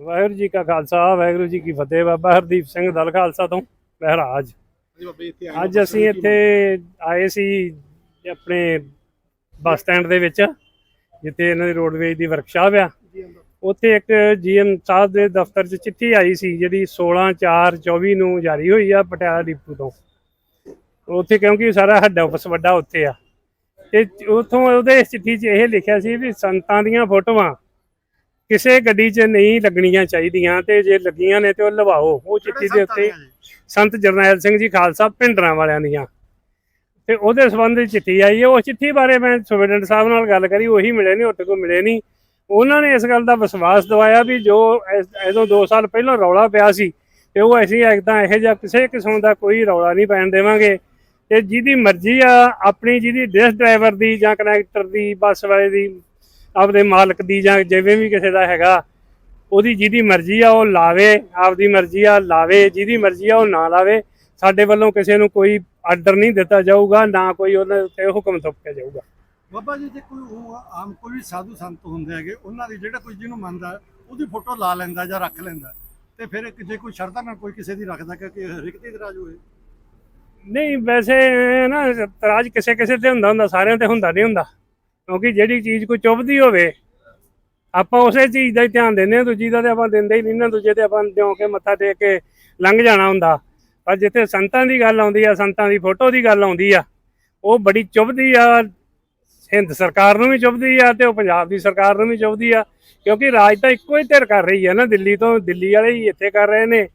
ਵਾਹਿਗੁਰੂ ਜੀ ਕਾ ਖਾਲਸਾ ਵਾਹਿਗੁਰੂ ਜੀ ਕੀ ਫਤਿਹ। ਬਾਬਾ ਹਰਦੀਪ ਸਿੰਘ ਦਲ ਖਾਲਸਾ ਤੋਂ ਮਹਾਰਾਜ। ਅੱਜ ਅਸੀਂ ਇੱਥੇ ਆਏ ਸੀ ਆਪਣੇ ਬੱਸ ਸਟੈਂਡ ਦੇ ਵਿੱਚ ਜਿੱਥੇ ਇਹਨਾਂ ਦੀ ਰੋਡਵੇਜ ਦੀ ਵਰਕਸ਼ਾਪ ਆ। ਉੱਥੇ ਇੱਕ ਜੀਐਮ ਸਾਹਿਬ ਦੇ ਦਫ਼ਤਰ 'ਚ ਚਿੱਠੀ ਆਈ ਸੀ ਜਿਹੜੀ 16/4/24 ਨੂੰ ਜਾਰੀ ਹੋਈ ਆ ਪਟਿਆਲਾ ਡਿਪੂ ਤੋਂ। ਉੱਥੇ ਕਿਉਂਕਿ ਸਾਰਾ ਹੈੱਡ ਆਫਿਸ ਵੱਡਾ ਉੱਥੇ ਆ। ਤੇ ਉਥੋਂ ਉਹਦੇ ਚਿੱਠੀ 'ਚ ਇਹ ਲਿਖਿਆ ਸੀ ਵੀ ਸੰਤਾਂ ਦੀਆਂ ਫੋਟੋਆਂ ਕਿਸੇ ਗੱਡੀ 'ਚ ਨਹੀਂ ਲੱਗਣੀਆਂ ਚਾਹੀਦੀਆਂ ਤੇ ਜੇ ਲੱਗੀਆਂ ਨੇ ਤੇ ਉਹ ਲਵਾਓ। ਉਹ ਚਿੱਠੀ ਦੇ ਉੱਤੇ ਸੰਤ ਜਰਨੈਲ ਸਿੰਘ ਜੀ ਖਾਲਸਾ ਪਿੰਡਰਾਂ ਵਾਲਿਆਂ ਦੀਆਂ। ਤੇ ਉਹਦੇ ਸੰਬੰਧ ਵਿੱਚ ਚਿੱਠੀ ਆਈ ਹੈ ਉਹ ਚਿੱਠੀ ਬਾਰੇ ਮੈਂ ਸੁਬੇਡੈਂਟ ਸਾਹਿਬ ਨਾਲ ਗੱਲ ਕਰੀ ਉਹੀ ਮਿਲੇ ਨਹੀਂ ਉੱਤੇ ਕੋ ਮਿਲੇ ਨਹੀਂ। ਉਹਨਾਂ ਨੇ ਇਸ ਗੱਲ ਦਾ ਵਿਸ਼ਵਾਸ ਦਿਵਾਇਆ ਵੀ ਜੋ ਐਦੋਂ 2 ਸਾਲ ਪਹਿਲਾਂ ਰੌਲਾ ਪਿਆ ਸੀ ਤੇ ਉਹ ਅਸੀਂ ਐਕਦਾਂ ਇਹੋ ਜਿਹਾ ਕਿਸੇ ਕਿਸਮ ਦਾ ਕੋਈ ਰੌਲਾ ਨਹੀਂ ਪੈਣ ਦੇਵਾਂਗੇ। ਤੇ ਜਿਹਦੀ ਮਰਜ਼ੀ ਆ, ਆਪਣੀ ਜਿਹਦੀ ਡਿਸ ਡਰਾਈਵਰ ਦੀ ਜਾਂ ਕਨੈਕਟਰ ਦੀ, ਬੱਸ ਵਾਲੇ ਦੀ, ਆਪਦੇ ਮਾਲਕ ਦੀ ਜਾਂ ਜਿਵੇਂ ਵੀ ਕਿਸੇ ਦਾ ਹੈਗਾ, ਉਹਦੀ ਜਿਹਦੀ ਮਰਜ਼ੀ ਆ ਉਹ ਲਾਵੇ, ਆਪਦੀ ਮਰਜ਼ੀ ਆ ਲਾਵੇ, ਜਿਹਦੀ ਮਰਜ਼ੀ ਆ ਉਹ ਨਾ ਲਾਵੇ। ਸਾਡੇ ਵੱਲੋਂ ਕਿਸੇ ਨੂੰ ਕੋਈ ਆਰਡਰ ਨਹੀਂ ਦਿੱਤਾ ਜਾਊਗਾ, ਨਾ ਕੋਈ ਉਹਨਾਂ ਉੱਤੇ ਹੁਕਮ ਥੋਪਿਆ ਜਾਊਗਾ। ਬਾਬਾ ਜੀ ਜੇ ਕੋਈ ਉਹ ਆਮ ਕੋਈ ਵੀ ਸਾਧੂ ਸੰਤ ਹੁੰਦੇ ਹੈਗੇ, ਉਹਨਾਂ ਦੀ ਜਿਹੜਾ ਕੋਈ ਜਿਹਨੂੰ ਮੰਨਦਾ, ਉਹਦੀ ਫੋਟੋ ਲਾ ਲੈਂਦਾ ਜਾਂ ਰੱਖ ਲੈਂਦਾ। ਤੇ ਫਿਰ ਜੇ ਕੋਈ ਸ਼ਰਤਾਂ ਨਾਲ ਕੋਈ ਕਿਸੇ ਦੀ ਰੱਖਦਾ ਕਿ ਕਿ ਹਰ ਇਤਰਾਜ਼ ਹੋਏ। ਨਹੀਂ, ਵੈਸੇ ਨਾ, ਇਤਰਾਜ਼ ਕਿਸੇ ਕਿਸੇ ਤੇ ਹੁੰਦਾ ਹੁੰਦਾ ਸਾਰਿਆਂ ਤੇ ਹੁੰਦਾ, ਨਹੀਂ ਹੁੰਦਾ। ਕਿਉਂਕਿ ਜਿਹੜੀ ਚੀਜ਼ ਕੋਈ ਚੁੱਭਦੀ ਹੋਵੇ, ਆਪਾਂ ਉਸੇ ਚੀਜ਼ ਦਾ ਹੀ ਧਿਆਨ ਦਿੰਦੇ ਹਾਂ, ਦੂਜੀ ਦਾ ਤੇ ਆਪਾਂ ਦਿੰਦੇ ਹੀ ਨਹੀਂ ਨਾ, ਦੂਜੇ ਤੇ ਆਪਾਂ ਜਿਉਂ ਕੇ ਮੱਥਾ ਟੇਕ ਕੇ ਲੰਘ ਜਾਣਾ ਹੁੰਦਾ। ਪਰ ਜਿੱਥੇ ਸੰਤਾਂ ਦੀ ਗੱਲ ਆਉਂਦੀ ਆ, ਸੰਤਾਂ ਦੀ ਫੋਟੋ ਦੀ ਗੱਲ ਆਉਂਦੀ ਆ, ਉਹ ਬੜੀ ਚੁੱਭਦੀ ਆ ਹਿੰਦ ਸਰਕਾਰ ਨੂੰ ਵੀ ਚੁੱਭਦੀ ਆ ਤੇ ਉਹ ਪੰਜਾਬ ਦੀ ਸਰਕਾਰ ਨੂੰ ਵੀ ਚੁੱਭਦੀ ਆ, ਕਿਉਂਕਿ ਰਾਜ ਤਾਂ ਇੱਕੋ ਹੀ ਧਿਰ ਕਰ ਰਹੀ ਆ ਨਾ, ਦਿੱਲੀ ਤੋਂ ਦਿੱਲੀ ਵਾਲੇ ਹੀ ਇੱਥੇ ਕਰ ਰਹੇ ਨੇ।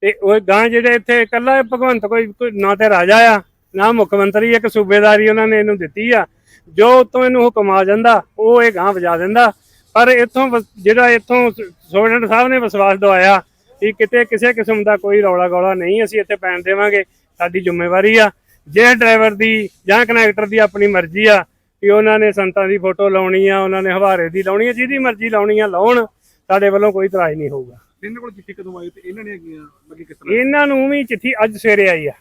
ਤੇ ਉਹ ਗਾਂ ਜਿਹੜੇ ਇੱਥੇ ਇਕੱਲਾ ਭਗਵੰਤ ਕੋਈ ਨਾ ਤੇ ਰਾਜਾ ਆ, ਨਾ ਮੁੱਖ ਮੰਤਰੀ, ਇੱਕ ਸੂਬੇਦਾਰੀ ਉਹਨਾਂ ਨੇ ਇਹਨੂੰ ਦਿੱਤੀ ਆ। ਜੋ ਉਤੋਂ ਇਹਨੂੰ ਹੁਕਮ ਆ ਜਾਂਦਾ, ਉਹ ਇਹ ਗਾਂ ਵਜਾ ਦਿੰਦਾ। ਪਰ ਇੱਥੋਂ ਵਸ- ਜਿਹੜਾ ਇੱਥੋਂ ਸੋਲਨ ਸਾਹਿਬ ਨੇ ਵਿਸ਼ਵਾਸ ਦਵਾਇਆ ਕਿ ਕਿਤੇ ਕਿਸੇ ਕਿਸਮ ਦਾ ਕੋਈ ਰੌਲਾ ਗੌਲਾ ਨਹੀਂ, ਅਸੀਂ ਇੱਥੇ ਪੈਣ ਦੇਵਾਂਗੇ, ਸਾਡੀ ਜ਼ਿੰਮੇਵਾਰੀ ਆ। ਜੇ ਡਰਾਈਵਰ ਦੀ ਜਾਂ ਕਨੈਕਟਰ ਦੀ ਆਪਣੀ ਮਰਜ਼ੀ ਆ ਕਿ ਉਹਨਾਂ ਨੇ ਸੰਤਾਂ ਦੀ ਫੋਟੋ ਲਾਉਣੀ ਆ ਉਹਨਾਂ ਨੇ ਹਵਾਰੇ ਦੀ ਲਾਉਣੀ ਆ ਜਿਹਦੀ ਮਰਜ਼ੀ ਲਾਉਣੀ ਆ ਲਾਉਣ ਸਾਡੇ ਵੱਲੋਂ ਕੋਈ ਇਤਰਾਜ਼ ਨਹੀਂ ਹੋਊਗਾ। ਇਹਨਾਂ ਕੋਲ ਚਿੱਠੀ ਕਦੋਂ ਆਈ ਤੇ ਇਹਨਾਂ ਨੇ ਅੱਗੇ ਅੱਗੇ ਕਿਸ ਤਰ੍ਹਾਂ? ਇਹਨਾਂ ਨੂੰ ਵੀ ਚਿੱਠੀ ਅੱਜ ਸਵੇਰੇ ਆਈ ਆ।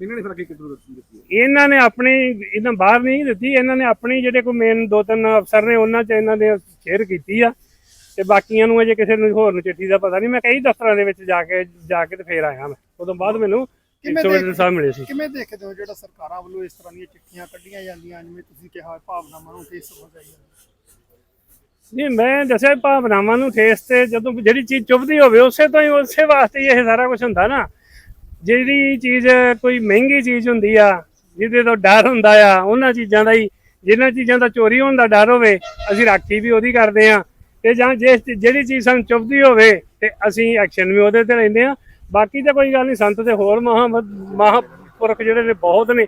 ਇਹਨਾਂ ਨੇ ਫਿਰ ਅੱਗੇ ਕਿਸ ਤਰ੍ਹਾਂ ਦਿੱਤੀ? ਇਹਨਾਂ ਨੇ ਆਪਣੀ ਇਹਨਾਂ ਬਾਹਰ ਨਹੀਂ ਦਿੱਤੀ ਇਹਨਾਂ ਨੇ ਆਪਣੀ ਜਿਹੜੇ ਕੋਈ ਮੇਨ ਦੋ ਤਿੰਨ ਅਫਸਰ ਨੇ ਉਹਨਾਂ 'ਚ ਇਹਨਾਂ ਨੇ ਸ਼ੇਅਰ ਕੀਤੀ ਆ। ਤੇ ਬਾਕੀਆਂ ਨੂੰ ਅਜੇ ਕਿਸੇ ਨੂੰ ਹੋਰ ਨੂੰ ਚਿੱਠੀ ਦਾ ਪਤਾ ਨਹੀਂ ਮੈਂ ਕਈ ਦਫ਼ਤਰਾਂ ਦੇ ਵਿੱਚ ਜਾ ਕੇ ਜਾ ਕੇ ਤੇ ਫੇਰ ਆਇਆ ਮੈਂ। ਉਦੋਂ ਬਾਅਦ ਮੈਨੂੰ ਕਿਵੇਂ ਸੋਲਨ ਦੇਖ- ਸਾਹਿਬ ਮਿਲੇ ਸੀ। ਕਿਵੇਂ ਦੇਖਦੇ ਹੋ ਜਿਹੜਾ ਸਰਕਾਰਾਂ ਵੱਲੋਂ ਇਸ ਤਰ੍ਹਾਂ ਦੀਆਂ ਚਿੱਠੀਆਂ ਕੱਢੀਆਂ ਜਾਂਦੀਆਂ ਜਿਵੇਂ ਤੁਸੀਂ ਕਿਹਾ ਭਾਵਨਾਵਾਂ ਨੂੰ ਠੇਸ ਪਹੁੰਚਾਈ ਜਾਂਦੀ ਨਹੀਂ ਮੈਂ ਦੱਸਿਆ ਭਾਵਨਾਵਾਂ ਨੂੰ ਠੇਸ ਤੇ ਜਦੋਂ ਜਿਹੜੀ ਚੀਜ਼ ਚੁੱਭਦੀ ਹੋਵੇ ਉਸੇ ਤੋਂ ਹੀ ਉਸੇ ਵਾਸਤੇ ਹੀ ਇਹ ਸਾਰਾ ਕੁਝ ਹੁੰਦਾ ਨਾ। ਜਿਹੜੀ ਚੀਜ਼ ਕੋਈ ਮਹਿੰਗੀ ਚੀਜ਼ ਹੁੰਦੀ ਆ ਜਿਹਦੇ ਤੋਂ ਡਰ ਹੁੰਦਾ ਆ ਉਹਨਾਂ ਚੀਜ਼ਾਂ ਦਾ ਹੀ ਜਿਨ੍ਹਾਂ ਚੀਜ਼ਾਂ ਦਾ ਚੋਰੀ ਹੋਣ ਦਾ ਡਰ ਹੋਵੇ ਅਸੀਂ ਰਾਖੀ ਵੀ ਉਹਦੀ ਕਰਦੇ ਆ। ਤੇ ਜਾਂ ਜੇ ਜਿਹੜੀ ਚੀਜ਼ ਸਾਨੂੰ ਚੁੱਭਦੀ ਹੋਵੇ ਤੇ ਅਸੀਂ ਐਕਸ਼ਨ ਵੀ ਉਹਦੇ ਤੇ ਲੈਂਦੇ ਆ। ਬਾਕੀ ਤਾਂ ਕੋਈ ਗੱਲ ਨਹੀਂ, ਸੰਤ ਤੇ ਹੋਰ ਮਹਾ ਮਹਾਂਪੁਰਖ ਜਿਹੜੇ ਨੇ ਬਹੁਤ ਨੇ।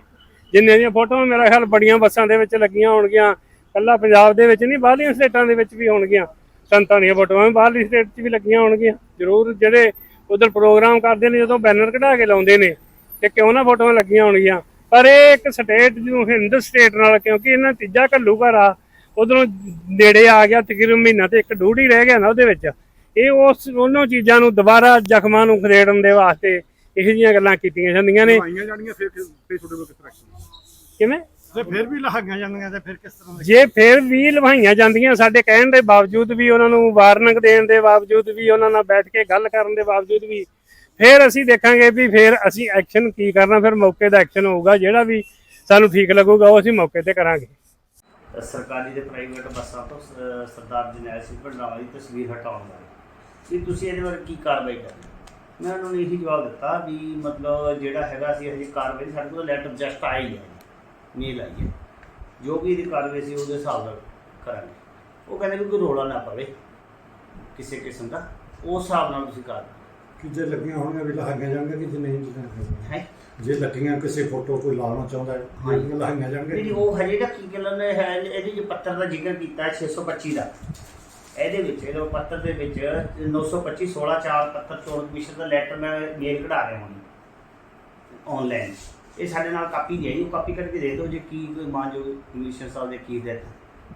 ਜਿੰਨੇ ਦੀਆਂ ਫੋਟੋਆਂ ਮੇਰਾ ਖਿਆਲ ਬੜੀਆਂ ਬੱਸਾਂ ਦੇ ਵਿੱਚ ਲੱਗੀਆਂ ਹੋਣਗੀਆਂ। ਕੱਲਾ ਪੰਜਾਬ ਦੇ ਵਿੱਚ ਨਹੀਂ, ਬਾਹਰਲੀਆਂ ਸਟੇਟਾਂ ਦੇ ਵਿੱਚ ਵੀ ਹੋਣਗੀਆਂ। ਸੰਤਾਂ ਦੀਆਂ ਫੋਟੋਆਂ ਵੀ ਬਾਹਰਲੀ ਸਟੇਟ 'ਚ ਵੀ ਲੱਗੀਆਂ ਹੋਣਗੀਆਂ। ਜ਼ਰੂਰ ਜਿਹੜੇ ਉਧਰ ਪ੍ਰੋਗਰਾਮ ਕਰਦੇ ਨੇ, ਜਦੋਂ ਬੈਨਰ ਕਢਾ ਕੇ ਲਾਉਂਦੇ ਨੇ, ਤੇ ਕਿਉਂ ਨਾ ਫੋਟੋਆਂ ਲੱਗੀਆਂ ਹੋਣਗੀਆਂ। ਪਰ ਇਹ ਇੱਕ ਸਟੇਟ ਨੂੰ ਹਿੰਦ ਸਟੇਟ ਨਾਲ, ਕਿਉਂਕਿ ਇਹਨਾਂ ਤੀਜਾ ਘੱਲੂ ਘਰ ਆ ਉਧਰੋਂ ਨੇੜੇ ਆ ਗਿਆ, ਤਕਰੀਬਨ ਮਹੀਨਾ ਤੇ ਇੱਕ ਡੂਢ ਰਹਿ ਗਿਆ ਨਾ ਉਹਦੇ ਵਿੱਚ। ਇਹ ਉਸ ਉਹਨਾਂ ਚੀਜ਼ਾਂ ਨੂੰ ਦੁਬਾਰਾ ਜ਼ਖਮਾਂ ਨੂੰ ਖਰੇੜਨ ਦੇ ਵਾਸਤੇ ਇਹੋ ਜਿਹੀਆਂ ਗੱਲਾਂ ਕੀਤੀਆਂ ਜਾਂਦੀਆਂ ਨੇ। ਲਵਾਈਆਂ ਜਾਣੀਆਂ ਫਿਰ ਫਿਰ ਫਿਰ ਤੁਹਾਡੇ ਕੋਲ ਕਿਸ ਤਰ੍ਹਾਂ action? ਕਿਵੇਂ? ਜੇ ਫਿਰ ਵੀ ਲਹਾਈਆਂ ਜਾਂਦੀਆਂ ਤੇ ਫਿਰ ਕਿਸ ਤਰ੍ਹਾਂ ਜੇ ਫਿਰ ਵੀ ਲਵਾਈਆਂ ਜਾਂਦੀਆਂ ਸਾਡੇ ਕਹਿਣ ਦੇ ਬਾਵਜੂਦ ਵੀ ਉਹਨਾਂ ਨੂੰ ਵਾਰਨਿੰਗ ਦੇਣ ਦੇ ਬਾਵਜੂਦ ਵੀ ਉਹਨਾਂ ਨਾਲ ਬੈਠ ਕੇ ਗੱਲ ਕਰਨ ਦੇ ਬਾਵਜੂਦ ਵੀ ਫਿਰ ਅਸੀਂ ਦੇਖਾਂਗੇ ਵੀ ਫਿਰ ਅਸੀਂ ਐਕਸ਼ਨ ਕੀ ਕਰਨਾ ਫਿਰ ਮੌਕੇ ਦਾ ਐਕਸ਼ਨ ਹੋਊਗਾ ਜਿਹੜਾ ਵੀ ਸਾਨੂੰ ਠੀਕ ਲੱਗੂਗਾ ਉਹ ਅਸੀਂ ਮੌਕੇ ਤੇ ਕਰਾਂਗੇ। ਸਰਕਾਰੀ ਤੇ ਪ੍ਰਾਈਵੇਟ ਬੱਸਾਂ ਤੋਂ ਸਰਦਾਰ ਜਰਨੈਲ ਸਿੰਘ ਭੰਡਰਾਵਾ ਦੀ ਤਸਵੀਰ ਹਟਾਉਣ ਬਾਰੇ। ਵੀ ਤੁਸੀਂ ਇਹਦੇ ਬਾਰੇ ਕੀ ਕਾਰਵਾਈ ਕਰਨੀ ਮੈਂ ਉਹਨਾਂ ਨੂੰ ਇਹੀ ਜਵਾਬ ਦਿੱਤਾ ਵੀ ਮਤਲਬ ਜਿਹੜਾ ਹੈਗਾ ਸੀ ਹਜੇ ਕਾਰਵਾਈ ਸਾਡੇ ਕੋਲ ਲੈਟਰ ਜਸਟ ਆਈ ਹੈ। ਮੇਲ ਆਈ ਹੈ। ਜੋ ਵੀ ਇਹਦੀ ਕਾਰਵਾਈ ਸੀ ਉਹਦੇ ਹਿਸਾਬ ਨਾਲ ਕਰਾਂਗੇ। ਉਹ ਕਹਿੰਦੇ ਵੀ ਕੋਈ ਰੋਲਾ ਨਾ ਪਵੇ ਕਿਸੇ ਕਿਸਮ ਦਾ। ਉਸ ਹਿਸਾਬ ਨਾਲ ਤੁਸੀਂ ਕਰ ਕਿ ਜੇ ਲੱਗੀਆਂ ਹੋਣਗੀਆਂ ਵੀ ਲਹਾਈਆਂ ਜਾਣਗੀਆਂ ਕਿ ਜੇ ਨਹੀਂ ਲੱਗੀਆਂ ਹੈ? ਜੇ ਲੱਗੀਆਂ ਕਿਸੇ ਫੋਟੋ ਕੋਈ ਲਾਉਣਾ ਚਾਹੁੰਦਾ ਹੈ ਹਾਂਜੀ। ਜੇ ਲਹਾਈਆਂ ਨਹੀਂ ਜਾਣਗੀਆਂ ਉਹ ਹਜੇ ਦਾ ਕੀ ਗੱਲ ਨੇ ਹੈ ਇਹਦੇ ਜੋ ਪੱਤਰ ਦਾ ਜ਼ਿਕਰ ਕੀਤਾ ਹੈ 625 ਦਾ। ਇਹਦੇ ਵਿੱਚ ਇਹਦੇ ਪੱਤਰ ਦੇ ਵਿੱਚ 925 16 4 ਪੱਤਰ ਚੋਣ ਕਮਿਸ਼ਨ ਦਾ ਲੈਟਰ ਮੈਂ ਮੇਲ ਕਢਾ ਰਿਹਾ ਹਾਂ। ਆਨਲਾਈਨ ਇਹ ਸਾਡੇ ਨਾਲ ਕਾਪੀ ਦੇ ਆਈ ਉਹ ਕਾਪੀ ਕਰਕੇ ਦੇ ਦਿਓ ਜੇ ਕੀ ਮਾਨਯੋਗ ਕਮਿਸ਼ਨ ਸਾਹਿਬ ਦੇ ਕੀ ਦੇ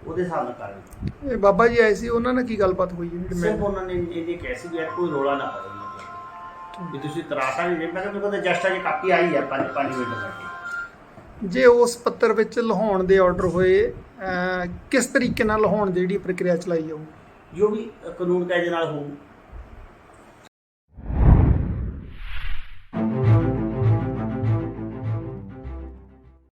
ਉਹਦੇ ਹਿਸਾਬ ਨਾਲ ਕਰ ਲਓ ਇਹ ਬਾਬਾ ਜੀ ਆਏ ਸੀ ਉਹਨਾਂ ਨਾਲ ਕੀ ਗੱਲਬਾਤ ਹੋਈ ਜਿਹੜੀ ਸਿਰਫ ਉਹਨਾਂ ਨੇ ਇਹਨੇ ਕਿਹਾ ਸੀ ਵੀ ਕੋਈ ਰੋਲਾ ਨਾ ਪਵੇ ਵੀ ਤੁਸੀਂ ਤਰਾਤਾ ਨਹੀਂ ਮੈਂ ਕਿਹਾ ਮੇਰੇ ਕੋਲ ਤਾਂ ਜਸਟ ਅਜੇ ਕਾਪੀ ਆਈ ਆ 5 5 ਮਿੰਟ ਤੱਕ ਜੇ ਉਸ ਪੱਤਰ ਵਿੱਚ ਲਿਹਾਉਣ ਦੇ ਆਰਡਰ ਹੋਏ ਕਿਸ ਤਰੀਕੇ ਨਾਲ ਲਿਹਾਉਣ ਦੀ ਜਿਹੜੀ ਪ੍ਰਕਿਰਿਆ ਚਲਾਈ ਜਾਊ? ਜੋ ਵੀ ਕਾਨੂੰਨ ਕਾਇਦੇ ਨਾਲ ਹੋਊ